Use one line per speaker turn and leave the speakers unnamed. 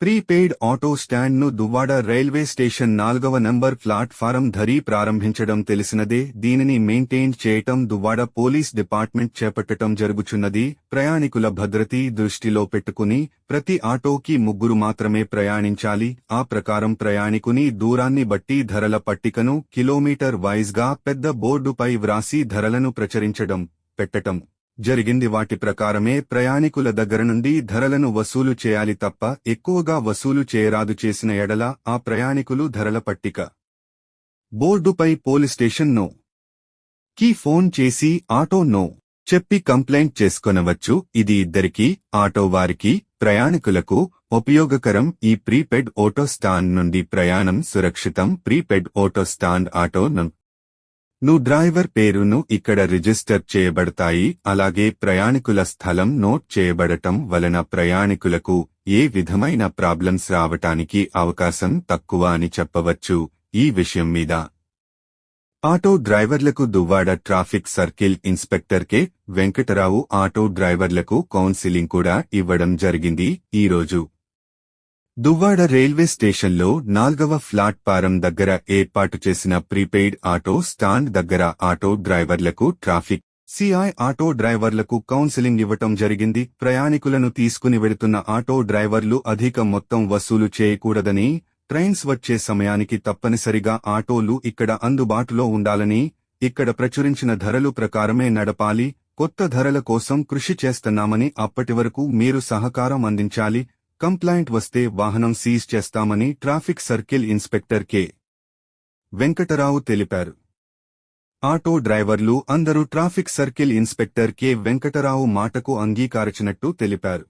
Prepaid auto స్టాండ్ను Duvvada railway station నాల్గవ number platform ధరి ప్రారంభించడం తెలిసినదే దీనిని మెయింటైన్ చేయటం దువ్వాడ పోలీస్ డిపార్ట్మెంట్ చేపట్టటం జరుగుచున్నది ప్రయాణికుల భద్రతీ దృష్టిలో పెట్టుకుని ప్రతి ఆటోకి ముగ్గురు మాత్రమే ప్రయాణించాలి ఆ ప్రకారం ప్రయాణికుని దూరాన్ని బట్టి ధరల పట్టికను కిలోమీటర్ వైజ్గా పెద్ద బోర్డుపై వ్రాసి ధరలను ప్రచురించడం పెట్టటం. జరిగింది. వాటి ప్రకారమే ప్రయాణికుల దగ్గర నుండి ధరలను వసూలు చేయాలి తప్ప ఎక్కువగా వసూలు చేయరాదు చేసిన ఎడల ఆ ప్రయాణికులు ధరల పట్టిక. బోర్డుపై పోలీస్ స్టేషన్ నో. కి ఫోన్ చేసి ఆటో నో. చెప్పి కంప్లైంట్ చేసుకొనవచ్చు. ఇది ఇద్దరికీ ఆటో వారికి ప్రయాణికులకు ఉపయోగకరం. ఈ ప్రీపెడ్ ఆటో స్టాండ్ నుండి ప్రయాణం సురక్షితం. ప్రీపెడ్ ఆటో స్టాండ్ ఆటో నువ్వు ను డ్రైవర్ పేరును ఇక్కడ రిజిస్టర్ చేయబడతాయి అలాగే ప్రయాణికుల స్థలం నోట్ చేయబడటం వలన ప్రయాణికులకు ఏ విధమైన ప్రాబ్లమ్స్ రావటానికి అవకాశం తక్కువ అని చెప్పవచ్చు. ఈ విషయం మీద ఆటో డ్రైవర్లకు Duvvada traffic circle inspector K. Venkatarao auto డ్రైవర్లకు కౌన్సిలింగ్ కూడా ఇవ్వడం జరిగింది. ఈరోజు దువ్వాడ రైల్వే స్టేషన్లో నాల్గవ ప్లాట్ఫారం దగ్గర ఏర్పాటు చేసిన ప్రీపెయిడ్ ఆటో స్టాండ్ దగ్గర ఆటో డ్రైవర్లకు ట్రాఫిక్ సిఐ ఆటో డ్రైవర్లకు కౌన్సిలింగ్ ఇవ్వటం జరిగింది. ప్రయాణికులను తీసుకుని వెడుతున్న ఆటో డ్రైవర్లు అధిక మొత్తం వసూలు చేయకూడదని ట్రైన్స్ వచ్చే సమయానికి తప్పనిసరిగా ఆటోలు ఇక్కడ అందుబాటులో ఉండాలని ఇక్కడ ప్రచురించిన ధరలు ప్రకారమే నడపాలి కొత్త ధరల కోసం కృషి చేస్తున్నామని అప్పటివరకు మీరు సహకారం అందించాలి. కంప్లైంట్ వస్తే వాహనం సీజ్ చేస్తామని traffic circle inspector K. Venkatarao తెలిపారు. ఆటో డ్రైవర్లు అందరూ traffic circle inspector K. Venkatarao మాటకు అంగీకారచినట్టు తెలిపారు.